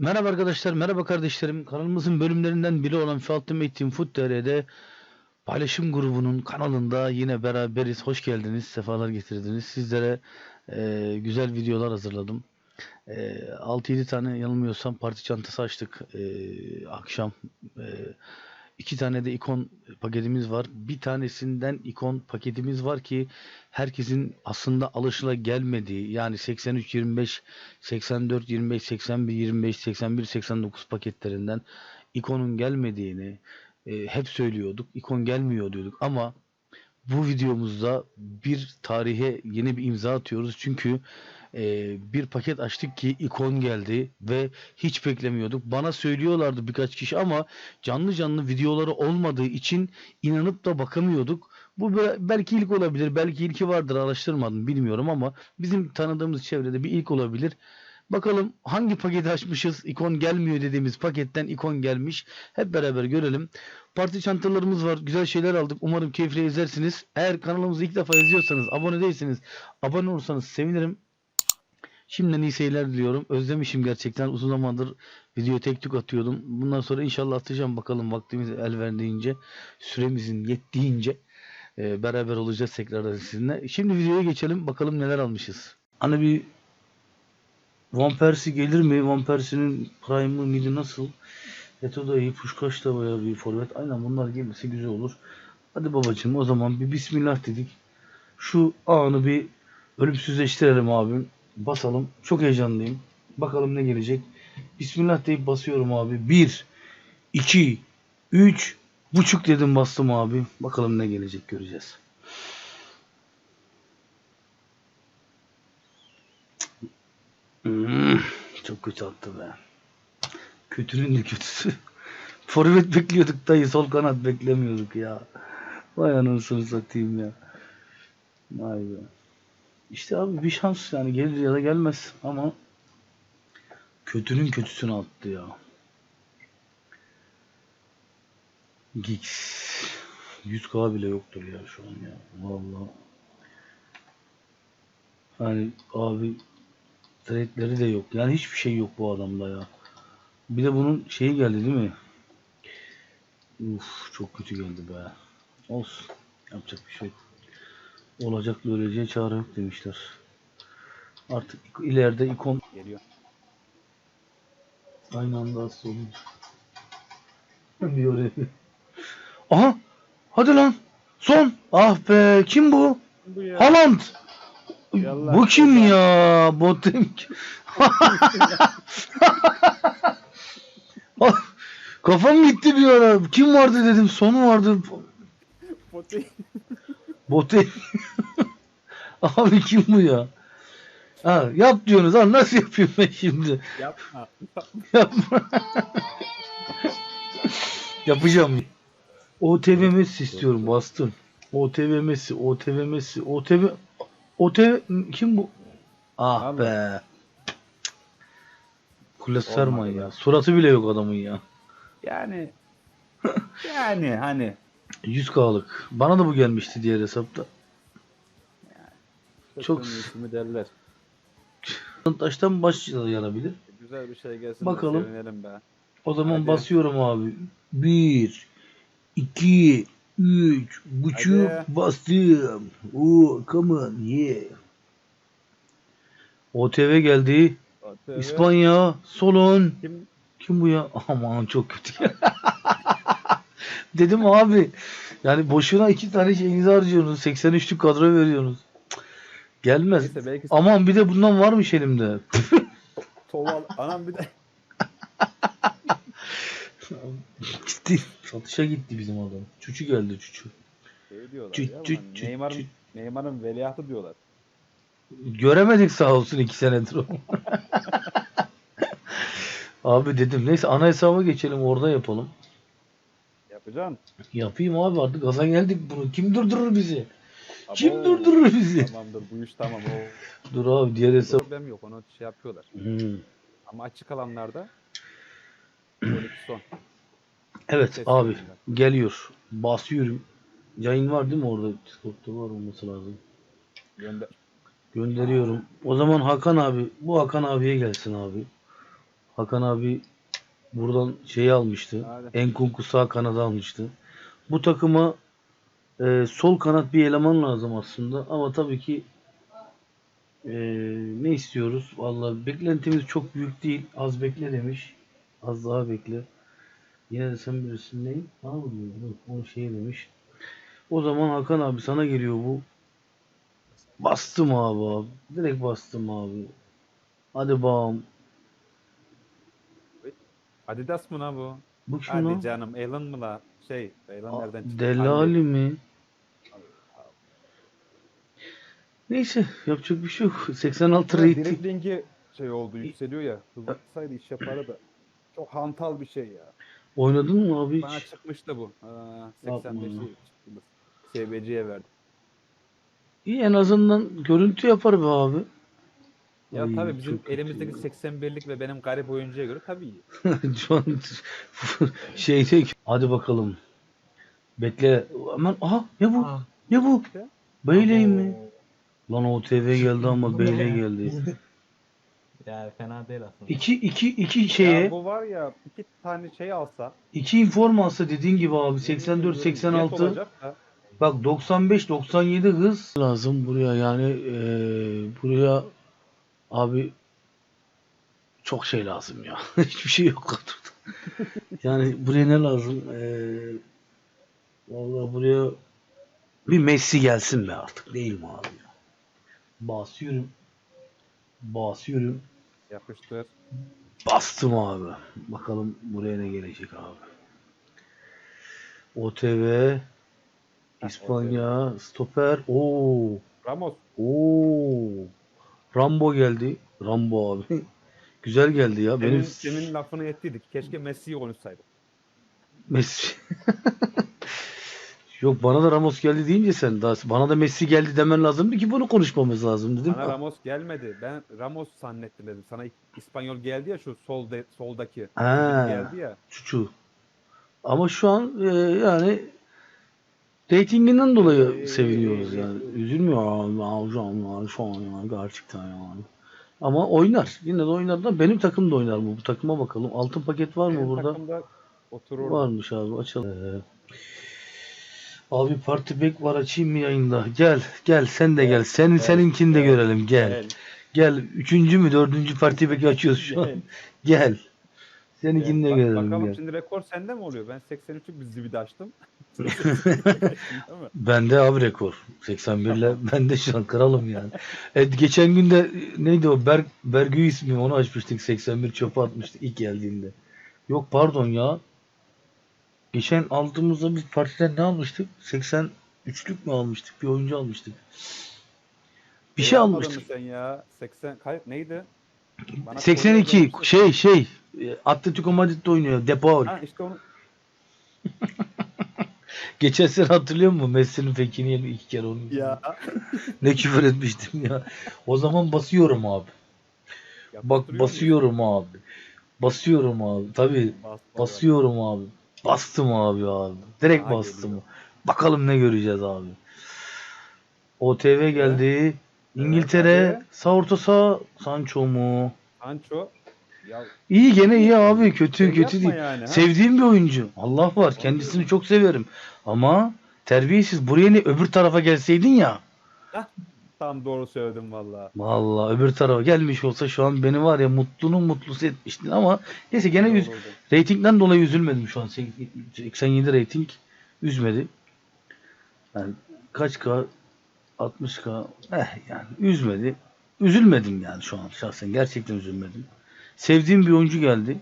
Merhaba arkadaşlar, merhaba kardeşlerim. Kanalımızın bölümlerinden biri olan Ultimate Team Foot TR'de paylaşım grubunun kanalında yine beraberiz. Hoş geldiniz, sefalar getirdiniz. Sizlere e, güzel videolar hazırladım. E, 6-7 tane yanılmıyorsam parti çantası açtık e, akşam. E, iki tane de ikon paketimiz var. Bir tanesinden ikon paketimiz var ki herkesin aslında alışıla gelmediği yani 83-25 84 25 81 25 81 89 paketlerinden ikonun gelmediğini e, hep söylüyorduk. İkon gelmiyor diyorduk ama bu videomuzda bir tarihe yeni bir imza atıyoruz. Çünkü e, bir paket açtık ki ikon geldi ve hiç beklemiyorduk. Bana söylüyorlardı birkaç kişi ama canlı canlı videoları olmadığı için inanıp da bakamıyorduk. Bu be- belki ilk olabilir, belki ilki vardır araştırmadım bilmiyorum ama bizim tanıdığımız çevrede bir ilk olabilir. Bakalım hangi paketi açmışız? İkon gelmiyor dediğimiz paketten ikon gelmiş. Hep beraber görelim. Parti çantalarımız var. Güzel şeyler aldık. Umarım keyifle izlersiniz. Eğer kanalımızı ilk defa izliyorsanız, abone değilseniz, abone olursanız sevinirim. Şimdiden iyi seyirler diliyorum. Özlemişim gerçekten. Uzun zamandır video tek tük atıyordum. Bundan sonra inşallah atacağım. Bakalım vaktimiz el verdiğince, süremizin yettiğince e, beraber olacağız tekrardan sizinle. Şimdi videoya geçelim. Bakalım neler almışız. Hani bir Van Persie gelir mi? Van Persie'nin prime'ı mıydı nasıl? Eto da iyi. Puşkaş da bayağı bir forvet. Aynen bunlar gelirse güzel olur. Hadi babacığım o zaman bir bismillah dedik. Şu anı bir ölümsüzleştirelim abim. Basalım. Çok heyecanlıyım. Bakalım ne gelecek. Bismillah deyip basıyorum abi. 1 2 3 buçuk dedim bastım abi. Bakalım ne gelecek göreceğiz. Hmm, çok kötü attı be. Kötünün de kötüsü. Forvet bekliyorduk dayı. Sol kanat beklemiyorduk ya. Vay anasını satayım ya. Vay be. İşte abi bir şans yani gelir ya da gelmez ama kötünün kötüsünü attı ya. Gix 100k bile yoktur ya şu an ya. Vallahi. Hani abi trade'leri de yok. Yani hiçbir şey yok bu adamda ya. Bir de bunun şeyi geldi değil mi? Uf çok kötü geldi be. Olsun. Yapacak bir şey yok. Olacakla öleceğe çare yok demişler. Artık ileride ikon Geliyor. aynı anda hasta oraya bir- Aha! Hadi lan! Son! Ah be! Kim bu? Bu ya. Haaland! Yallah. Bu kim ya? Botem? Kafam gitti bir ara. Kim vardı dedim. Sonu vardı. Pote- Bote. Abi kim bu ya? Ha, yap diyorsunuz. Ha, nasıl yapayım ben şimdi? Yapma. Yapma. Yapacağım. OTV Messi istiyorum. Bastım. OTV Messi. OTV Messi. OTV OTV kim bu? Ah Abi. be. Kule sarma Olmadı ya. Suratı bile yok adamın ya. Yani yani hani 100k'lık. Bana da bu gelmişti diğer hesapta. Çok- ismi derler. Taştan başlayabilir. Güzel bir şey gelsin. de Bakalım. Sevinelim be. O zaman Hadi. basıyorum abi. 1 2 3 buçuk Hadi. bastım. Oo, come on yeah. OTV geldi. OTV. İspanya, Solon. Kim? Kim bu ya? Aman çok kötü. Dedim abi. Yani boşuna iki tane şeyinizi harcıyorsunuz. 83'lük kadro veriyorsunuz. Cık, Gelmez. Neyse belki Aman bir de bundan varmış elimde. Toval. Anam bir de Gitti. Satışa gitti bizim adam. Çuçu geldi çuçu. şey diyorlar ya. Neymar'ın. Neymar'ın veliahtı diyorlar. Göremedik sağ olsun iki senedir onu. abi dedim neyse ana hesaba geçelim orada yapalım. Yapacaksın. Yapayım abi artık gaza geldik bunu. Kim durdurur bizi? Kim Abo. durdurur bizi? Tamamdır bu iş tamam. O Dur abi diğer hesap. problem yok. Onu şey yapıyorlar. Hmm. Ama açık alanlarda 12 son. Evet Ses abi yayınlar. geliyor. Basıyorum. Yayın var değil mi orada? Discord'da var olması lazım. Gönder. Gönderiyorum. O zaman Hakan abi. Bu Hakan abiye gelsin abi. Hakan abi buradan şeyi almıştı. Enkunku sağ kanadı almıştı. Bu takıma e, sol kanat bir eleman lazım aslında ama tabii ki e, ne istiyoruz? Vallahi beklentimiz çok büyük değil. Az bekle demiş. Az daha bekle. Yine de sen bilirsin neyim? Diyor? Yok, Onu şey demiş. O zaman Hakan abi sana geliyor bu. Bastım abi abi. Direkt bastım abi. Hadi bağım. Adidas mı lan bu? Bu kim Hadi lan? canım. Alan mı la? Şey, Aa, nereden çıktı? Delali mi? Neyse yapacak bir şey yok. 86 rating. Driblingi şey oldu, yükseliyor ya. Hızlatsaydı iş yapardı da. Çok hantal bir şey ya. Oynadın mı abi Bana hiç? çıkmıştı bu. Aa, Yapma 85'i ya. çıktı. SBC'ye verdim. İyi en azından görüntü yapar be abi. Ya Ay, tabii bizim çok kötü elimizdeki ya. 81'lik ve benim garip oyuncuya göre tabii iyi. Şu an şeyde hadi bakalım. Bekle. Hemen aha ne bu? Aa, Ne bu? Abo. mi? Lan o TV geldi ama Beyley geldi. Ya fena değil aslında. İki iki iki şeye Ya bu var ya iki tane şey alsa iki inform alsa dediğin gibi abi 84 jet 86 olacak da Bak 95-97 hız lazım buraya yani eee, buraya abi çok şey lazım ya. Hiçbir şey yok kadroda. Yani buraya ne lazım? Eee vallahi buraya bir Messi gelsin be artık değil mi abi ya? Basıyorum. Basıyorum. yapıştır. Bastım abi. Bakalım buraya ne gelecek abi. OTV İspanya stoper. Oo. Ramos Oo. Rambo geldi. Rambo abi. Güzel geldi ya. Benim senin lafını ettiydik. Keşke Messi'yi konuşsaydık. Messi. Yok bana da Ramos geldi deyince sen daha bana da Messi geldi demen lazımdı ki bunu konuşmamız lazım dedim. Bana Ramos gelmedi. Ben Ramos zannettim dedim. Sana İspanyol geldi ya şu solda, soldaki. Ha. Geldi ya. Çuçu. Ama şu an e, yani reytinginden dolayı Ee, seviniyoruz yani. Üzülmüyor abi hocam ya şu an yani gerçekten yani. Ama oynar. Yine de oynar da benim takım da oynar mı? Bu takıma bakalım. Altın paket var mı Benim burada? takımda oturur. Varmış abi açalım. Ee, abi parti bek var açayım mı yayında? Gel gel sen de gel. Senin Gel, seninkini de görelim gel. Gel. Gel. Üçüncü mü dördüncü parti beki açıyoruz şu an. Gel. Seninkini de Bak- görelim bakalım gel. şimdi rekor sende mi oluyor? Ben 83'lük bir zibidi açtım. Bende abi rekor. 81 ile ben de şu an kralım yani. Evet, geçen gün de neydi o Ber Bergü ismi onu açmıştık 81 çöpe atmıştık ilk geldiğinde. Yok pardon ya. Geçen aldığımızda biz partiden ne almıştık? 83'lük mü almıştık? Bir oyuncu almıştık. Bir şey mı almıştık. sen ya? 80 kay neydi? Bana 82 Konya şey şey e, Atletico Madrid'de oynuyor. De Paul. Ha işte onu Geçen sene hatırlıyor musun? Messi'nin fekini yedi iki kere onu. ya. Ne küfür etmiştim ya. O zaman basıyorum abi. Bak basıyorum abi. Basıyorum abi. Bas- basıyorum abi. Bastım abi abi. Direkt Aha, bastım. geliyor. Bakalım ne göreceğiz abi. OTV geldi. İngiltere sağ orta sağ Sancho mu? Sancho. Ya İyi gene iyi abi. Kötü şey kötü değil. yani, ha? Sevdiğim bir oyuncu. Allah var. Kendisini çok severim. Ama terbiyesiz. Buraya ne öbür tarafa gelseydin ya. Tam doğru söyledim valla. Vallahi öbür tarafa gelmiş olsa şu an beni var ya mutlunun mutlusu etmiştin ama neyse gene üz- Olurdu. Ratingden dolayı üzülmedim şu an. 87 rating üzmedi. Yani kaç K? 60 K. Eh yani üzmedi. Üzülmedim yani şu an şahsen. Gerçekten üzülmedim. Sevdiğim bir oyuncu geldi.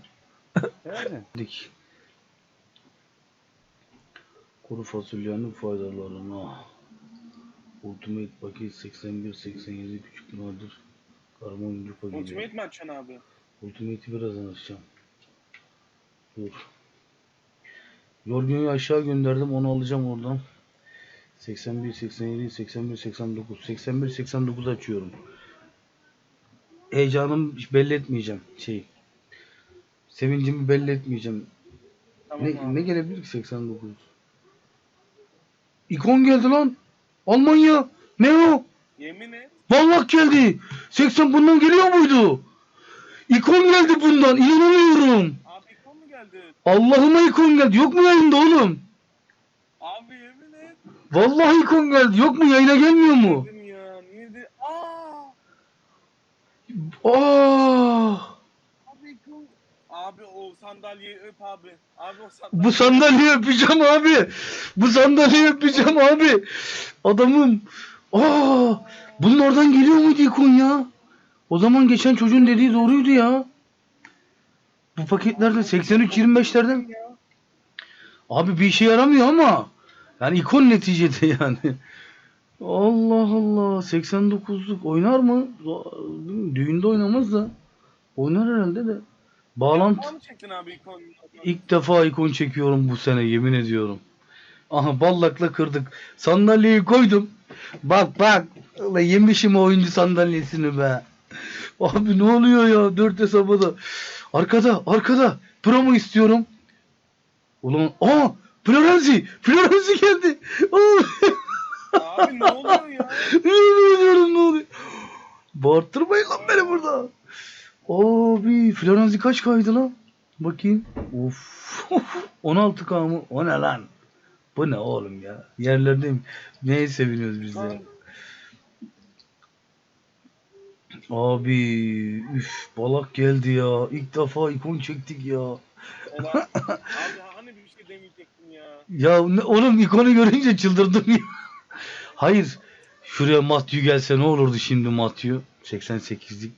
Yani. Kuru fasulyenin faydalarına. Ultimate paket 81 87 küçük nadir. Karma oyuncu paketi. Ultimate mi açacaksın abi? Ultimate'i birazdan açacağım. Dur. Yorgun'u aşağı gönderdim onu alacağım oradan. 81, 87, 81, 89. 81, 89 açıyorum. Heyecanımı belli etmeyeceğim. Şey. Sevincimi belli etmeyeceğim. Tamam Ne, abi. ne gelebilir ki 89? İkon geldi lan. Almanya. Ne o? Yemin et. Vallahi geldi. 80 bundan geliyor muydu? İkon geldi bundan. İnanamıyorum. Abi ikon mu geldi? Allah'ıma ikon geldi. Yok mu yayında oğlum? Vallahi ikon geldi. Yok mu yayına gelmiyor mu? Dedim ya. Niye de? Aa! Aa! Abi ikon. Abi o sandalyeyi öp abi. Abi o sandalyeyi. Bu sandalyeyi öpeceğim abi. Bu sandalyeyi öpeceğim abi. Adamım. Aa! Bunun oradan geliyor muydu ikon ya? O zaman geçen çocuğun dediği doğruydu ya. Bu paketlerden 83-25'lerden. Abi bir işe yaramıyor ama. Yani ikon neticede yani. Allah Allah. 89'luk oynar mı? Düğünde oynamaz da. Oynar herhalde de. Bağlantı. Abi ikon? İlk defa ikon çekiyorum bu sene yemin ediyorum. Aha ballakla kırdık. Sandalyeyi koydum. Bak bak. Ulan yemişim oyuncu sandalyesini be. Abi ne oluyor ya? Dört hesaba da. Arkada arkada. Promo istiyorum. Ulan aa Florenzi. Florenzi geldi. Abi ne oluyor ya? Yemin ediyorum ne oluyor? Bağırttırmayın lan beni burada. Abi Florenzi kaç kaydı lan? Bakayım. Uf. 16K mı? O ne lan? Bu ne oğlum ya? Yerlerdeyim. Neye seviniyoruz biz ya? Abi üf balak geldi ya. İlk defa ikon çektik ya. Ulan, abi hani bir şey demeyecektin ya. Ne, oğlum ikonu görünce çıldırdım ya. Hayır. Şuraya Matthew gelse ne olurdu şimdi Matthew? 88'lik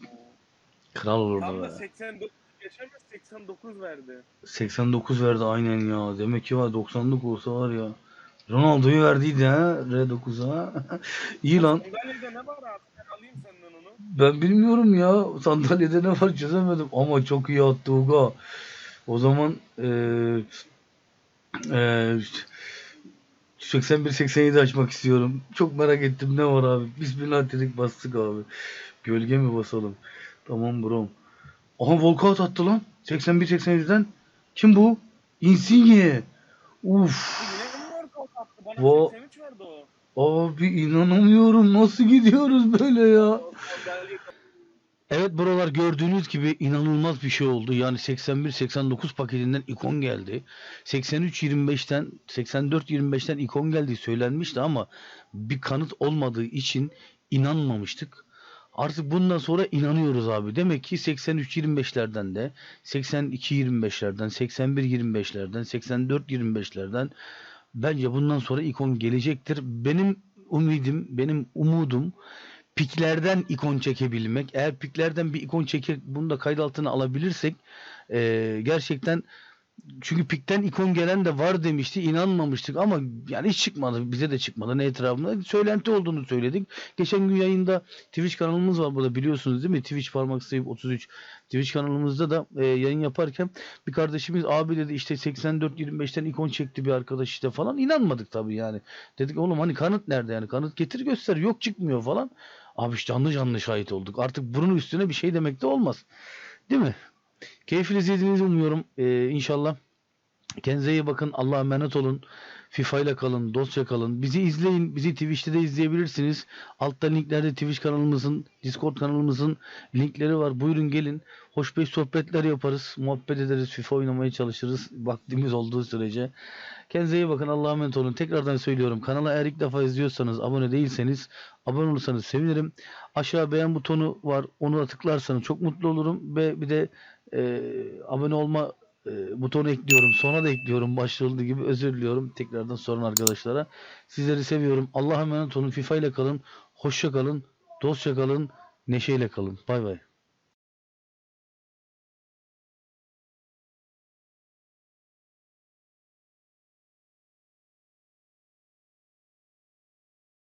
kral olurdu Tam da 84 geçemez 89 verdi. 89 verdi aynen ya. Demek ki var 90'lık olsa var ya. Ronaldo'yu verdiydi ha R9'a. İyi lan. Sandalyede ne var abi? Ben alayım senden onu. Ben bilmiyorum ya. Sandalyede ne var çözemedim. Ama çok iyi attı Uga. O zaman eee eee 81-87 açmak istiyorum. Çok merak ettim ne var abi. Bismillah dedik bastık abi. Gölge mi basalım? Tamam brom. Aha walkout attı lan. 81-87'den. Kim bu? Insigne. Uf. Bu yine mi workout attı? Bana Wo- 83 verdi o. Abi inanamıyorum. Nasıl gidiyoruz böyle ya? Evet buralar gördüğünüz gibi inanılmaz bir şey oldu. Yani 81-89 paketinden ikon geldi. 83-25'ten 84-25'ten ikon geldiği söylenmişti ama bir kanıt olmadığı için inanmamıştık. Artık bundan sonra inanıyoruz abi. Demek ki 83-25'lerden de 82-25'lerden 81-25'lerden 84-25'lerden bence bundan sonra ikon gelecektir. Benim ümidim, benim umudum piklerden ikon çekebilmek. Eğer piklerden bir ikon çekip bunu da kayıt altına alabilirsek eee, gerçekten çünkü pikten ikon gelen de var demişti. inanmamıştık ama yani hiç çıkmadı. Bize de çıkmadı. Ne etrafında söylenti olduğunu söyledik. Geçen gün yayında Twitch kanalımız var burada biliyorsunuz değil mi? Twitch parmak sayıp 33 Twitch kanalımızda da e, yayın yaparken bir kardeşimiz abi dedi işte 84-25'ten ikon çekti bir arkadaş işte falan. inanmadık tabii yani. Dedik oğlum hani kanıt nerede yani? Kanıt getir göster. Yok çıkmıyor falan. Abi işte canlı canlı şahit olduk. Artık bunun üstüne bir şey demek de olmaz. Değil mi? Keyifli izlediğinizi umuyorum. Ee, inşallah. Kendinize iyi bakın. Allah'a emanet olun. FIFA ile kalın. Dostça kalın. Bizi izleyin. Bizi Twitch'te de izleyebilirsiniz. Altta linklerde Twitch kanalımızın, Discord kanalımızın linkleri var. Buyurun gelin. Hoş beş sohbetler yaparız. Muhabbet ederiz. FIFA oynamaya çalışırız. Vaktimiz olduğu sürece. Kendinize iyi bakın. Allah'a emanet olun. Tekrardan söylüyorum. Kanala eğer ilk defa izliyorsanız, abone değilseniz abone olursanız sevinirim. Aşağı beğen butonu var. Onu da tıklarsanız çok mutlu olurum. Ve bir de e, abone olma e, butonu ekliyorum. Sona da ekliyorum. Başta gibi özür diliyorum. Tekrardan sorun arkadaşlara. Sizleri seviyorum. Allah'a emanet olun. FIFA ile kalın. Hoşça kalın. Dostça kalın. Neşeyle kalın. Bay bay.